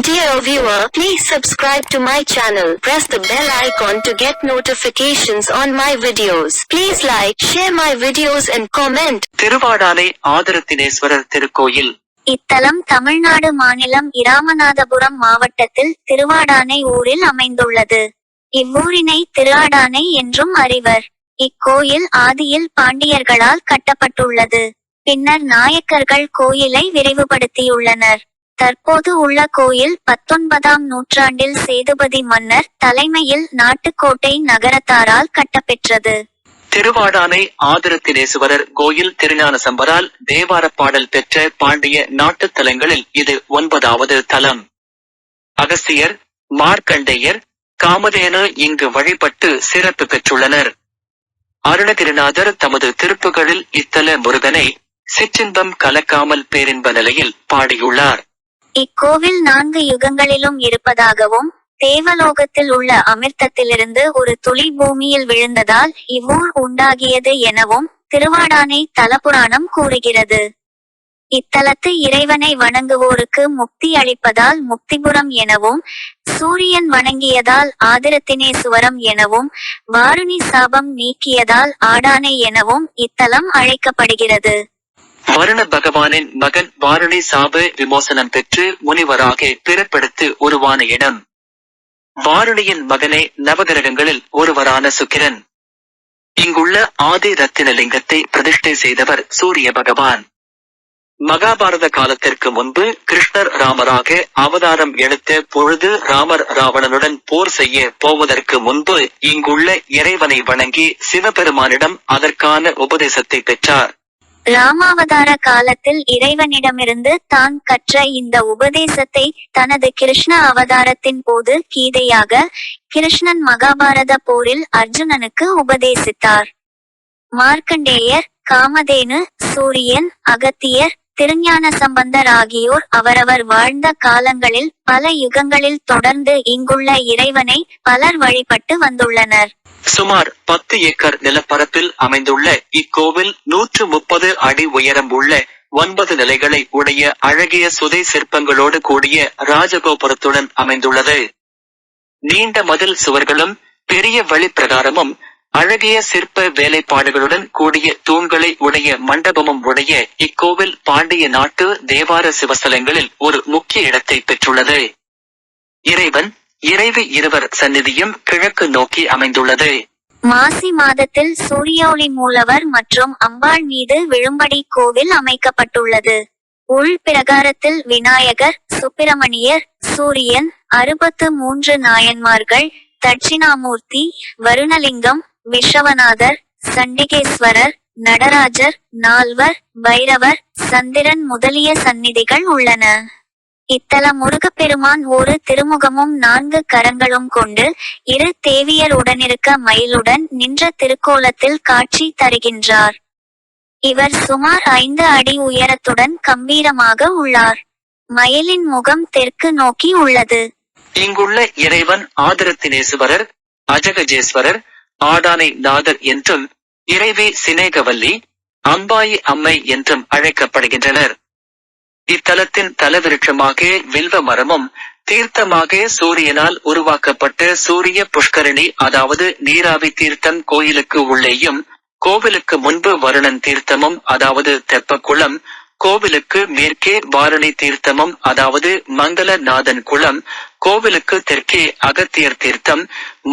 Dear viewer, please subscribe to my channel. Press the bell icon to get notifications on my videos. Please like, share my videos and comment. Thiruvadanai ஆதரத்தினேஸ்வரர் திருக்கோயில் இத்தலம் தமிழ்நாடு மாநிலம் இராமநாதபுரம் மாவட்டத்தில் திருவாடானை ஊரில் அமைந்துள்ளது இவ்வூரினை திருஆடானை என்றும் அறிவர் இக்கோயில் ஆதியில் பாண்டியர்களால் கட்டப்பட்டுள்ளது பின்னர் நாயக்கர்கள் கோயிலை விரிவுபடுத்தியுள்ளனர் தற்போது உள்ள கோயில் பத்தொன்பதாம் நூற்றாண்டில் சேதுபதி மன்னர் தலைமையில் நாட்டுக்கோட்டை நகரத்தாரால் கட்டப்பெற்றது. திருவாடானை ஆதரத்தினேசுவரர் கோயில் திருஞான சம்பரால் தேவார பாடல் பெற்ற பாண்டிய நாட்டுத் தலங்களில் இது ஒன்பதாவது தலம். அகஸ்தியர் மார்க்கண்டேயர் காமதேனு இங்கு வழிபட்டு சிறப்பு பெற்றுள்ளனர். அருணகிரிநாதர் தமது திருப்புகளில் இத்தல முருகனை சிற்றின்பம் கலக்காமல் பேரின்ப நிலையில் பாடியுள்ளார். இக்கோவில் நான்கு யுகங்களிலும் இருப்பதாகவும் தேவலோகத்தில் உள்ள அமிர்தத்திலிருந்து ஒரு துளி பூமியில் விழுந்ததால் இவ்வூர் உண்டாகியது எனவும் திருவாடானை தலபுராணம் கூறுகிறது. இத்தலத்து இறைவனை வணங்குவோருக்கு முக்தி அளிப்பதால் முக்திபுரம் எனவும் சூரியன் வணங்கியதால் ஆதிரத்தினேசுவரம் எனவும் வாருணி சாபம் நீக்கியதால் ஆடானை எனவும் இத்தலம் அழைக்கப்படுகிறது. வருண பகவானின் மகன் வாருணி சாப விமோசனம் பெற்று முனிவராக பிறப்பெடுத்து உருவான இடம். வாருணியின் மகனே நவகிரகங்களில் ஒருவரான சுக்கிரன். இங்குள்ள ஆதி ரத்தினலிங்கத்தை பிரதிஷ்டை செய்தவர் சூரிய பகவான். மகாபாரத காலத்திற்கு முன்பு கிருஷ்ணர் ராமராக அவதாரம் எடுத்த பொழுது ராமர் ராவணனுடன் போர் செய்ய போவதற்கு முன்பு இங்குள்ள இறைவனை வணங்கி சிவபெருமானிடம் அதற்கான உபதேசத்தை பெற்றார். ராமாவதார காலத்தில் இறைவனிடமிருந்து தான் கற்ற இந்த உபதேசத்தை தனது கிருஷ்ண அவதாரத்தின் போது கீதையாக கிருஷ்ணன் மகாபாரத போரில் அர்ஜுனனுக்கு உபதேசித்தார். மார்க்கண்டேயர் காமதேனு சூரியன் அகத்தியர் திருஞான சம்பந்தர் ஆகியோர் அவரவர் வாழ்ந்த காலங்களில் பல யுகங்களில் தொடர்ந்து இங்குள்ள இறைவனை பலர் வழிபட்டு வந்துள்ளனர். சுமார் பத்து ஏக்கர் நிலப்பரப்பில் அமைந்துள்ள இக்கோவில் நூற்று முப்பது அடி உயரம் உள்ள ஒன்பது நிலைகளை உடைய அழகிய சுதை சிற்பங்களோடு கூடிய ராஜகோபுரத்துடன் அமைந்துள்ளது. நீண்ட மதில் சுவர்களும் பெரிய வழிப்பிரகாரமும் அழகிய சிற்ப வேலைப்பாடுகளுடன் கூடிய தூண்களை உடைய மண்டபமும் உடைய இக்கோவில் பாண்டிய நாட்டு தேவார சிவஸ்தலங்களில் ஒரு முக்கிய இடத்தை பெற்றுள்ளது. இறைவன் இறைவு இருவர் சந்நிதியும் கிழக்கு நோக்கி அமைந்துள்ளது. மாசி மாதத்தில் சூரியோளி மூலவர் மற்றும் அம்பாள் மீது விழும்படி கோவில் அமைக்கப்பட்டுள்ளது. உள் பிரகாரத்தில் விநாயகர் சுப்பிரமணியர் சூரியன் அறுபத்து மூன்று நாயன்மார்கள் தட்சிணாமூர்த்தி வருணலிங்கம் விஷவநாதர் சண்டிகேஸ்வரர் நடராஜர் நால்வர் பைரவர் சந்திரன் முதலிய சந்நிதிகள் உள்ளன. இத்தல முருகப்பெருமான் ஒரு திருமுகமும் நான்கு கரங்களும் கொண்டு இரு தேவியர் உடனிருக்க மயிலுடன் நின்ற திருக்கோலத்தில் காட்சி தருகின்றார். இவர் சுமார் ஐந்து அடி உயரத்துடன் கம்பீரமாக உள்ளார். மயிலின் முகம் தெற்கு நோக்கி உள்ளது. இங்குள்ள இறைவன் ஆதரத்தினேசுவரர் அஜகஜேஸ்வரர் ஆடானை நாதர் என்றும் இறைவி சினேகவல்லி அம்பாயி அம்மை என்றும் அழைக்கப்படுகின்றனர். இத்தலத்தின் தலவிருட்சமாக வில்வ மரமும் தீர்த்தமாக சூரியனால் உருவாக்கப்பட்ட சூரிய புஷ்கரணி அதாவது நீராவி தீர்த்தம் கோயிலுக்கு உள்ளேயும் கோவிலுக்கு முன்பு வருணன் தீர்த்தமும் அதாவது தெப்பக்குளம் கோவிலுக்கு மேற்கே வாரணி தீர்த்தமும் அதாவது மங்களநாதன் குளம் கோவிலுக்கு தெற்கே அகத்தியர் தீர்த்தம்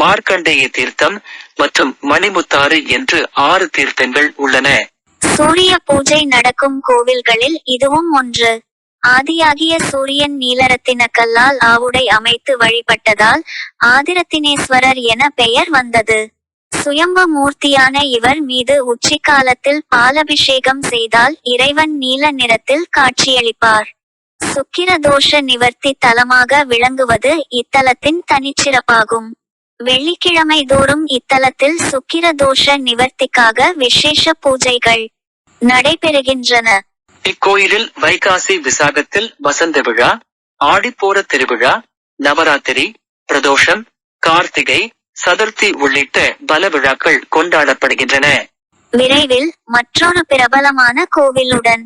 மார்க்கண்டேய தீர்த்தம் மற்றும் மணிமுத்தாறு என்று ஆறு தீர்த்தங்கள் உள்ளன. சூரிய பூஜை நடக்கும் கோவில்களில் இதுவும் ஒன்று. ஆதியாகிய சூரியன் நீலரத்தின கல்லால் ஆவுடை அமைத்து வழிபட்டதால் ஆதிரத்தினேஸ்வரர் என பெயர் வந்தது. சுயம்ப மூர்த்தியான இவர் மீது உச்சிக்காலத்தில் பாலபிஷேகம் செய்தால் இறைவன் நீல நிறத்தில் காட்சியளிப்பார். சுக்கிர தோஷ நிவர்த்தி தலமாக விளங்குவது இத்தலத்தின் தனிச்சிறப்பாகும். வெள்ளிக்கிழமை தோறும் இத்தலத்தில் சுக்கிர தோஷ நிவர்த்திக்காக விசேஷ பூஜைகள் நடைபெறுகின்றன. இக்கோயிலில் வைகாசி விசாகத்தில் வசந்த விழா ஆடிப்போர திருவிழா நவராத்திரி பிரதோஷம் கார்த்திகை சதுர்த்தி உள்ளிட்ட பல விழாக்கள் கொண்டாடப்படுகின்றன. விரைவில் மற்றொரு பிரபலமான கோவிலுடன்